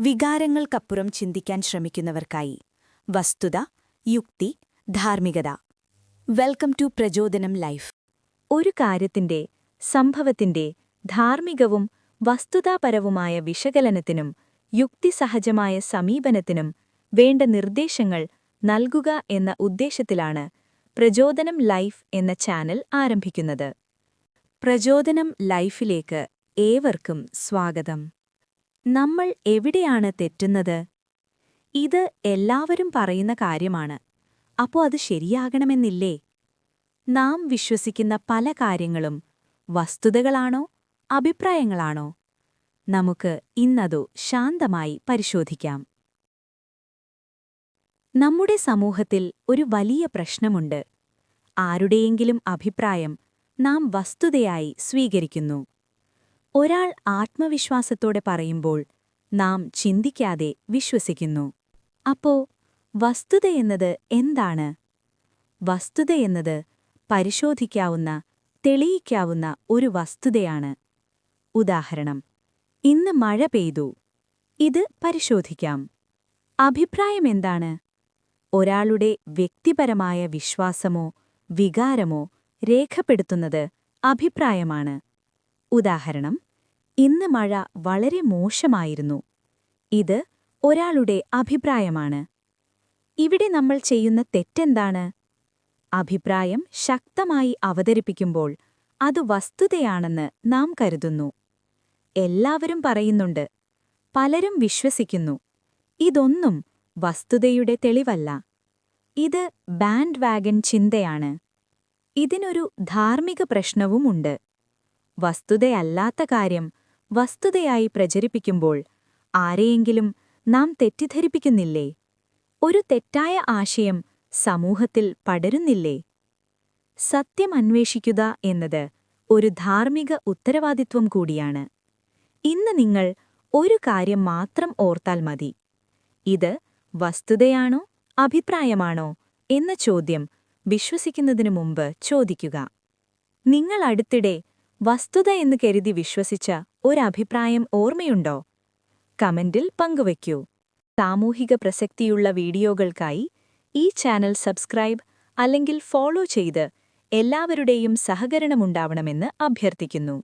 വികാരങ്ങൾക്കപ്പുറം ചിന്തിക്കാൻ ശ്രമിക്കുന്നവർക്കായി. വസ്തുത യുക്തി ധാർമ്മികത. Welcome to Prachodanam life. ഒരു കാര്യത്തിന്റെ സംഭവത്തിന്റെ ധാർമ്മികവും വസ്തുതാപരവുമായ വിശകലനത്തിനും യുക്തിസഹജമായ സമീപനത്തിനും വേണ്ട നിർദ്ദേശങ്ങൾ നൽകുക എന്ന ഉദ്ദേശത്തിലാണ് പ്രചോദനം ലൈഫ് എന്ന ചാനൽ ആരംഭിക്കുന്നത്. പ്രചോദനം ലൈഫിലേക്ക് ഏവർക്കും സ്വാഗതം. നമ്മൾ എവിടെയാണ് തെറ്റുന്നത്? ഇത് എല്ലാവരും പറയുന്ന കാര്യമാണ്. അപ്പോ അത് ശരിയാകണമെന്നില്ലേ? നാം വിശ്വസിക്കുന്ന പല കാര്യങ്ങളും വസ്തുതകളാണോ അഭിപ്രായങ്ങളാണോ? നമുക്ക് ഇന്നതു ശാന്തമായി പരിശോധിക്കാം. നമ്മുടെ സമൂഹത്തിൽ ഒരു വലിയ പ്രശ്നമുണ്ട്. ആരുടെയെങ്കിലും അഭിപ്രായം നാം വസ്തുതയായി സ്വീകരിക്കുന്നു. ഒരാൾ ആത്മവിശ്വാസത്തോടെ പറയുമ്പോൾ നാം ചിന്തിക്കാതെ വിശ്വസിക്കുന്നു. അപ്പോ വസ്തുതയെന്നത് എന്താണ്? വസ്തുതയെന്നത് പരിശോധിക്കാവുന്ന തെളിയിക്കാവുന്ന ഒരു വസ്തുതയാണ്. ഉദാഹരണം ഇന്ന് മഴ പെയ്തു. ഇത് പരിശോധിക്കാം. അഭിപ്രായം എന്താണ്? ഒരാളുടെ വ്യക്തിപരമായ വിശ്വാസമോ വികാരമോ രേഖപ്പെടുത്തുന്നത് അഭിപ്രായമാണ്. ഉദാഹരണം ഇന്ന് മഴ വളരെ മോശമായിരുന്നു. ഇത് ഒരാളുടെ അഭിപ്രായമാണ്. ഇവിടെ നമ്മൾ ചെയ്യുന്ന തെറ്റെന്താണ്? അഭിപ്രായം ശക്തമായി അവതരിപ്പിക്കുമ്പോൾ അത് വസ്തുതയാണെന്ന് നാം കരുതുന്നു. എല്ലാവരും പറയുന്നുണ്ട്. പലരും വിശ്വസിക്കുന്നു. ഇതൊന്നും വസ്തുതയുടെ തെളിവല്ല. ഇത് ബാൻഡ് വാഗൻ ചിന്തയാണ്. ഇതിനൊരു ധാർമ്മിക പ്രശ്നവുമുണ്ട്. വസ്തുതയല്ലാത്ത കാര്യം വസ്തുതയായി പ്രചരിപ്പിക്കുമ്പോൾ ആരെയെങ്കിലും നാം തെറ്റിദ്ധരിപ്പിക്കുന്നില്ലേ? ഒരു തെറ്റായ ആശയം സമൂഹത്തിൽ പടരുന്നില്ലേ? സത്യം അന്വേഷിക്കുക എന്നത് ഒരു ധാർമ്മിക ഉത്തരവാദിത്വം കൂടിയാണ്. ഇന്ന് നിങ്ങൾ ഒരു കാര്യം മാത്രം ഓർത്താൽ മതി. ഇത് വസ്തുതയാണോ അഭിപ്രായമാണോ എന്ന ചോദ്യം വിശ്വസിക്കുന്നതിനു മുമ്പ് ചോദിക്കുക. നിങ്ങൾ അടുത്തിടെ വസ്തുത എന്ന് കരുതി വിശ്വസിച്ച ഒരഭിപ്രായം ഓർമ്മയുണ്ടോ? കമന്റിൽ പങ്കുവയ്ക്കൂ. സാമൂഹിക പ്രസക്തിയുള്ള വീഡിയോകൾക്കായി ഈ ചാനൽ സബ്സ്ക്രൈബ് അല്ലെങ്കിൽ ഫോളോ ചെയ്ത് എല്ലാവരുടെയും സഹകരണമുണ്ടാവണമെന്ന് അഭ്യർത്ഥിക്കുന്നു.